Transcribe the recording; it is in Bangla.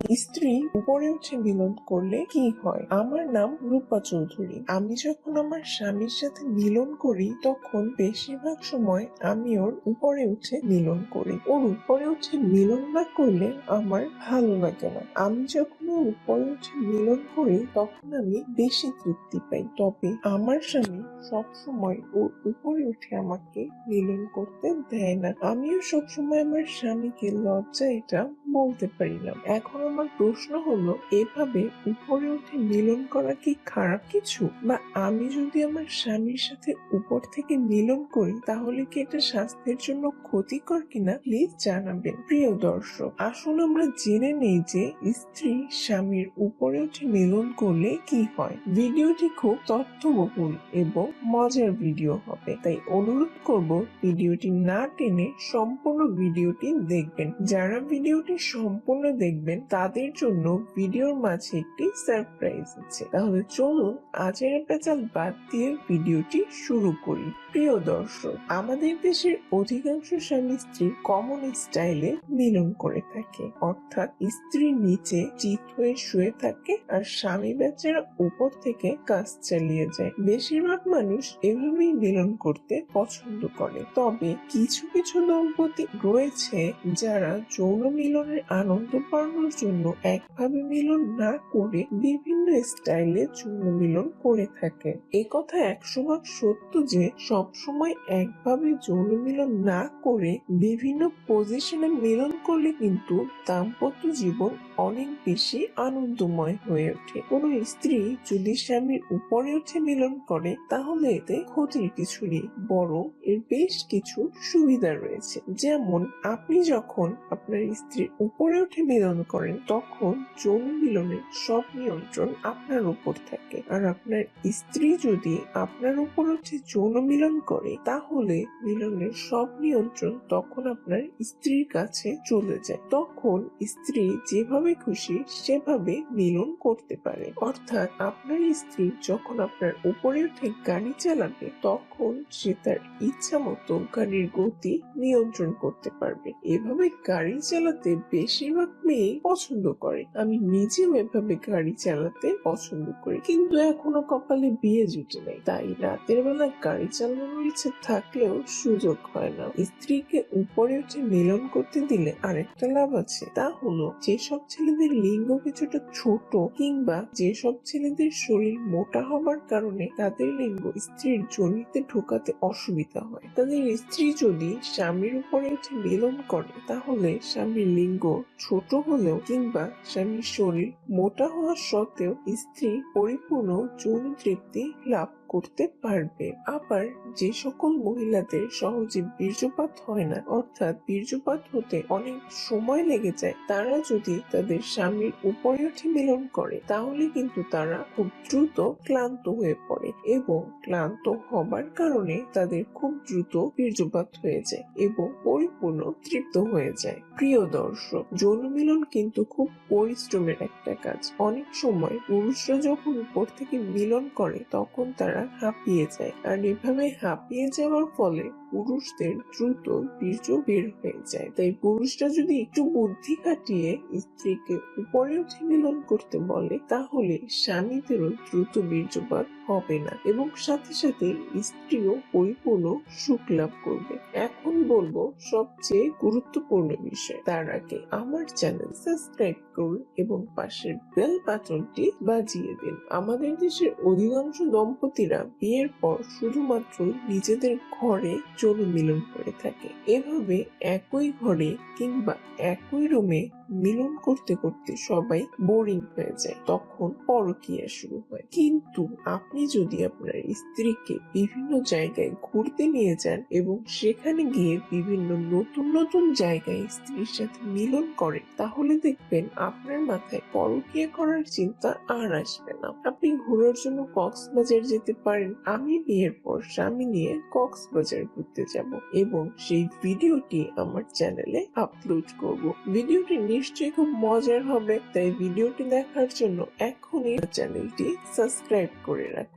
স্ত্রী উপরে উঠে মিলন করলে কি হয়? আমার নাম রূপা চৌধুরী। আমি যখন আমার স্বামীর সাথে মিলন করি, তখন বেশিরভাগ সময় আমি ওর উপরে উঠে মিলন করি। ওর উপরে উঠে মিলন না করলে আমার ভালো লাগে না। আমি যখন ওর উপরে উঠে মিলন করি, তখন আমি বেশি তৃপ্তি পাই। তবে আমার স্বামী সবসময় ওর উপরে উঠে আমাকে মিলন করতে দেয় না। আমিও সবসময় আমার স্বামীকে লজ্জা এটা বলতে পারি না এখন আমার প্রশ্ন হলো, এভাবে উপরে উঠে মিলন করা কি খারাপ কিছু? বা আমি যদি আমার স্বামীর সাথে উপর থেকে মিলন করি, তাহলে কি এটা স্বাস্থ্যের জন্য ক্ষতিকর কিনা? প্লিজ জানাবেন। প্রিয় দর্শক, আসুন আমরা জেনে নেই যে স্ত্রী স্বামীর উপরে উঠে মিলন করলে কি হয়। ভিডিওটি খুব তথ্যবহুল এবং মজার ভিডিও হবে। তাই অনুরোধ করব, ভিডিওটি না টেনে সম্পূর্ণ ভিডিওটি দেখবেন। যারা ভিডিওটি সম্পূর্ণ দেখবেন, তাদের জন্য ভিডিওর মাঝে একটি সারপ্রাইজ আছে। তাহলে চলুন আজের পেঁচাল বাদ দিয়ে ভিডিওটি শুরু করি। প্রিয় দর্শক, আমাদের দেশের অধিকাংশ স্বামী স্ত্রী কমন স্টাইলে মিলন করে থাকে। অর্থাৎ স্ত্রীর নিচে চিত হয়ে শুয়ে থাকে আর স্বামী বেচারা উপর থেকে কাজ চালিয়ে যায়। বেশিরভাগ মানুষ এভাবেই মিলন করতে পছন্দ করে। তবে কিছু কিছু দম্পতি রয়েছে যারা যৌন মিলনের আনন্দ পাওয়ানোর জন্য একভাবে মিলন না করে বিভিন্ন স্টাইলে যৌন মিলন করে থাকে। এ কথা একশো ভাগ সত্য যে সব সময় একভাবে যৌন মিলন না করে বিভিন্ন পজিশনে মিলন করলে কিন্তু দাম্পত্য জীবন অনেক বেশি আনন্দময় হয়ে ওঠে। কোনো স্ত্রী যদি স্বামীর উপরে উঠে মিলন করে, তাহলে এতে ক্ষতির কিছু নেই, বরং এর বেশ কিছু সুবিধা রয়েছে। যেমন, আপনি যখন আপনার স্ত্রীর উপরে উঠে মিলন করেন, তখন যৌন মিলনের সব নিয়ন্ত্রণ আপনার উপর থাকে। আর আপনার স্ত্রী যদি আপনার উপর উঠে যৌন মিলন করে, তাহলে মিলনের সব নিয়ন্ত্রণ তখন আপনার স্ত্রীর কাছে চলে যায়। তখন স্ত্রী যেভাবে খুশি সেভাবে মিলন করতে পারে। অর্থাৎ আপনার স্ত্রী যখন আপনার উপরে উঠে গাড়ি চালাবে, তখন সে তার ইচ্ছা মতো গাড়ির গতি নিয়ন্ত্রণ করতে পারবে। এভাবে গাড়ি চালাতে বেশিরভাগ মেয়ে পছন্দ করে। আমি নিজেও এভাবে গাড়ি চালাতে পছন্দ করি। কিন্তু এখনও কপালে বিয়ে জুটে নাই। তাই রাতের বেলা গাড়ি চালানোর ইচ্ছে থাকলেও সুযোগ হয় না। স্ত্রীকে উপরে উঠে মিলন করতে দিলে আরেকটা লাভ আছে। তা হলো, যেসব ছেলেদের লিঙ্গ কিছুটা ছোট কিংবা যেসব ছেলেদের শরীর মোটা হবার কারণে তাদের লিঙ্গ স্ত্রীর জনিতে ঢোকাতে অসুবিধা হয়। তাদের স্ত্রী যদি স্বামীর উপরে উঠে মিলন করে, তাহলে স্বামীর লিঙ্গ ছোট হলেও কিংবা স্বামীর শরীর মোটা হওয়া সত্ত্বেও স্ত্রী পরিপূর্ণ যৌন তৃপ্তি লাভ করতে পারবে। আবার যে সকল মহিলাদের সহজে বীর্যপাত হয় না, অর্থাৎ বীর্যপাত হতে অনেক সময় লেগে যায়, তারা যদি তাদের স্বামীর উপরে মিলন করে, তাহলে কিন্তু তারা খুব দ্রুত ক্লান্ত হয়ে পড়ে এবং ক্লান্ত হবার কারণে তাদের খুব দ্রুত বীর্যপাত হয়ে যায় এবং পরিপূর্ণ তৃপ্ত হয়ে যায়। প্রিয় দর্শক, যৌন মিলন কিন্তু খুব পরিশ্রমের একটা কাজ। অনেক সময় পুরুষরা যখন উপর থেকে মিলন করে, তখন তারা হাঁপিয়ে যায়। আর এভাবে হাঁপিয়ে যাওয়ার ফলে পুরুষদের দ্রুত বীর্য বের হয়ে যায়। তাই পুরুষরা যদি একটু বুদ্ধি খাটিয়ে স্ত্রীকে উপরে উঠে মিলন করতে বলে, তাহলে স্বামীদেরও দ্রুত বীর্যপাত হবে না এবং সাথে সাথে স্ত্রীও পরিপূর্ণ সুখ লাভ করবে। এখন বলব সবচেয়ে গুরুত্বপূর্ণ বিষয় তার আগে আমার চ্যানেল সাবস্ক্রাইব করুন এবং পাশের বেল বাটনটি বাজিয়ে দিন। আমাদের দেশের অধিকাংশ দম্পতিরা বিয়ের পর শুধুমাত্র নিজেদের ঘরে যৌন মিলন করে থাকে। এভাবে একই ঘরে কিংবা একই রুমে মিলন করতে করতে সবাই বোরিং হয়ে যায়। তখন পরকিয়া শুরু হয়। কিন্তু আপনি যদি আপনার স্ত্রীকে বিভিন্ন জায়গায় ঘুরতে নিয়ে যান এবং সেখানে গিয়ে বিভিন্ন নতুন নতুন জায়গায় স্ত্রীর সাথে মিলন করেন, তাহলে দেখবেন আপনার মাথায় পরকিয়া করার চিন্তা আর আসবে না। আপনি ঘোরার জন্য কক্সবাজার যেতে পারেন। আমি বিয়ের পর স্বামী নিয়ে কক্সবাজার ঘুরতে যাব এবং সেই ভিডিওটি আমার চ্যানেলে আপলোড করব। ভিডিওটি নিশ্চয়ই খুব মজার হবে, তাই ভিডিওটি দেখার জন্য এখনই চ্যানেলটি সাবস্ক্রাইব করে রাখুন।